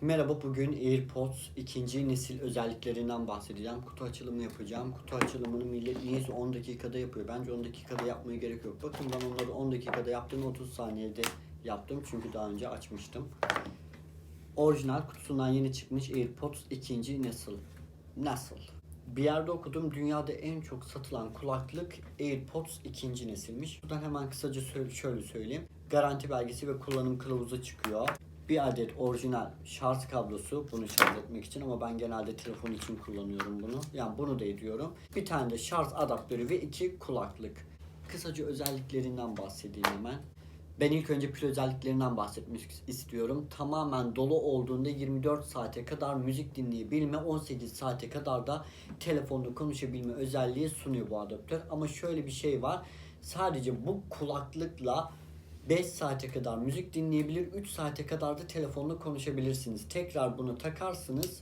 Merhaba bugün AirPods ikinci nesil özelliklerinden bahsedeceğim. Kutu açılımı yapacağım. Kutu açılımını millet niyeyse 10 dakikada yapıyor. Bence 10 dakikada yapmaya gerek yok. Bakın ben onları 10 dakikada yaptım 30 saniyede yaptım. Çünkü daha önce açmıştım. Orijinal kutusundan yeni çıkmış AirPods ikinci nesil. Nasıl? Bir yerde okudum dünyada en çok satılan kulaklık AirPods ikinci nesilmiş. Buradan hemen kısaca şöyle söyleyeyim. Garanti belgesi ve kullanım kılavuzu çıkıyor. Bir adet orijinal şarj kablosu bunu şarj etmek için ama ben genelde telefon için kullanıyorum bunu. Yani bunu da ediyorum. Bir tane de şarj adaptörü ve iki kulaklık. Kısaca özelliklerinden bahsedeyim hemen. Ben ilk önce pil özelliklerinden bahsetmek istiyorum. Tamamen dolu olduğunda 24 saate kadar müzik dinleyebilme, 18 saate kadar da telefonla konuşabilme özelliği sunuyor bu adaptör. Ama şöyle bir şey var. Sadece bu kulaklıkla 5 saate kadar müzik dinleyebilir, 3 saate kadar da telefonla konuşabilirsiniz. Tekrar bunu takarsınız.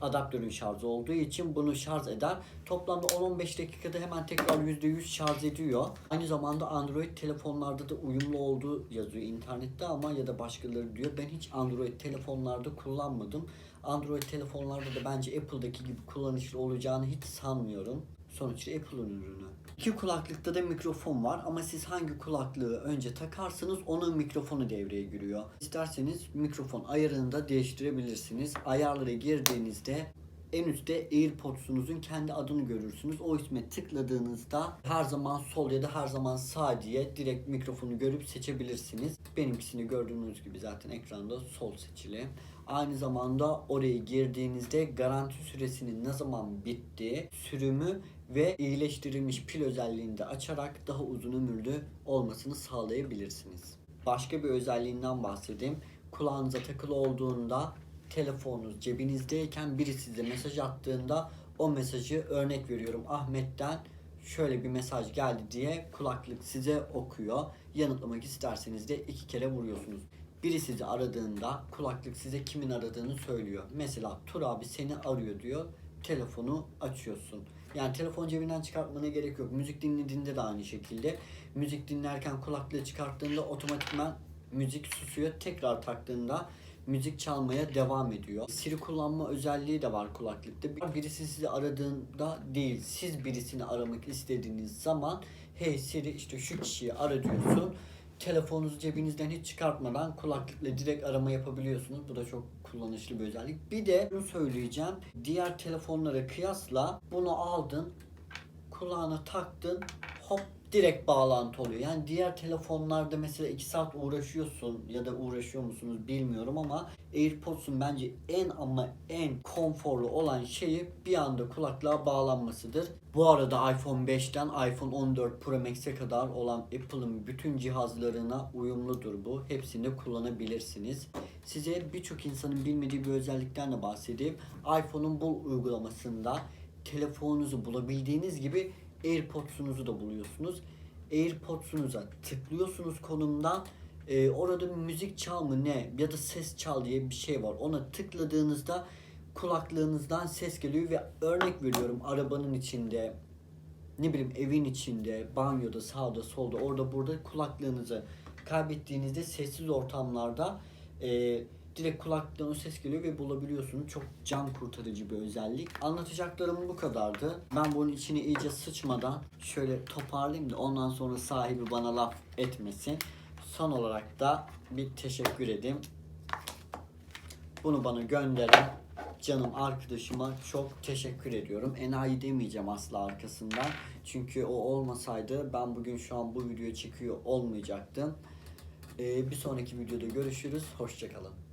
Adaptörün şarjı olduğu için bunu şarj eder. Toplamda 10-15 dakikada hemen tekrar %100 şarj ediyor. Aynı zamanda Android telefonlarda da uyumlu olduğu yazıyor internette ama ya da başkaları diyor. Ben hiç Android telefonlarda kullanmadım. Android telefonlarda da bence Apple'daki gibi kullanışlı olacağını hiç sanmıyorum. Sonuçta Apple'ın ürünü. İki kulaklıkta da mikrofon var ama siz hangi kulaklığı önce takarsanız onun mikrofonu devreye giriyor. İsterseniz mikrofon ayarını da değiştirebilirsiniz. Ayarlara girdiğinizde en üstte AirPods'unuzun kendi adını görürsünüz. O isme tıkladığınızda her zaman sol ya da her zaman sağ diye direkt mikrofonu görüp seçebilirsiniz. Benimkisini gördüğünüz gibi zaten ekranda sol seçili. Aynı zamanda oraya girdiğinizde garanti süresinin ne zaman bittiği, sürümü ve iyileştirilmiş pil özelliğini de açarak daha uzun ömürlü olmasını sağlayabilirsiniz. Başka bir özelliğinden bahsedeyim. Kulağınıza takılı olduğunda telefonunuz cebinizdeyken biri size mesaj attığında o mesajı örnek veriyorum Ahmet'ten şöyle bir mesaj geldi diye kulaklık size okuyor. Yanıtlamak isterseniz de iki kere vuruyorsunuz. Biri sizi aradığında kulaklık size kimin aradığını söylüyor. Mesela Tur abi seni arıyor diyor. Telefonu açıyorsun. Yani telefon cebinden çıkartmana gerek yok. Müzik dinlediğinde de aynı şekilde. Müzik dinlerken kulaklığı çıkarttığında otomatikman müzik susuyor. Tekrar taktığında müzik çalmaya devam ediyor. Siri kullanma özelliği de var kulaklıkta. Birisi sizi aradığında değil, siz birisini aramak istediğiniz zaman hey Siri işte şu kişiyi ara diyorsun. Telefonunuzu cebinizden hiç çıkartmadan kulaklıkla direkt arama yapabiliyorsunuz. Bu da çok kullanışlı bir özellik. Bir de bunu söyleyeceğim. Diğer telefonlara kıyasla bunu aldın, kulağına taktın, hop direkt bağlantı oluyor. Yani diğer telefonlarda mesela 2 saat uğraşıyorsun ya da uğraşıyor musunuz bilmiyorum ama AirPods'un bence en ama en konforlu olan şeyi bir anda kulaklığa bağlanmasıdır. Bu arada iPhone 5'ten iPhone 14 Pro Max'e kadar olan Apple'ın bütün cihazlarına uyumludur bu. Hepsini kullanabilirsiniz. Size birçok insanın bilmediği bir özellikten de bahsedeyim. iPhone'un bu uygulamasında telefonunuzu bulabildiğiniz gibi AirPods'unuzu da buluyorsunuz. AirPods'unuza tıklıyorsunuz konumdan e, orada müzik çal mı ne ya da ses çal diye bir şey var. Ona tıkladığınızda kulaklığınızdan ses geliyor ve örnek veriyorum arabanın içinde ne bileyim evin içinde, banyoda, sağda, solda, orada burada kulaklığınızı kaybettiğinizde sessiz ortamlarda e, direkt kulaklıktan o ses geliyor ve bulabiliyorsunuz. Çok can kurtarıcı bir özellik. Anlatacaklarım bu kadardı. Ben bunun içine iyice sıçmadan şöyle toparlayayım da ondan sonra sahibi bana laf etmesin. Son olarak da bir teşekkür edeyim. Bunu bana gönderen canım arkadaşıma çok teşekkür ediyorum. Enayi demeyeceğim asla arkasından. Çünkü o olmasaydı ben bugün şu an bu videoyu çekiyor olmayacaktım. Ee, bir sonraki videoda görüşürüz. Hoşçakalın.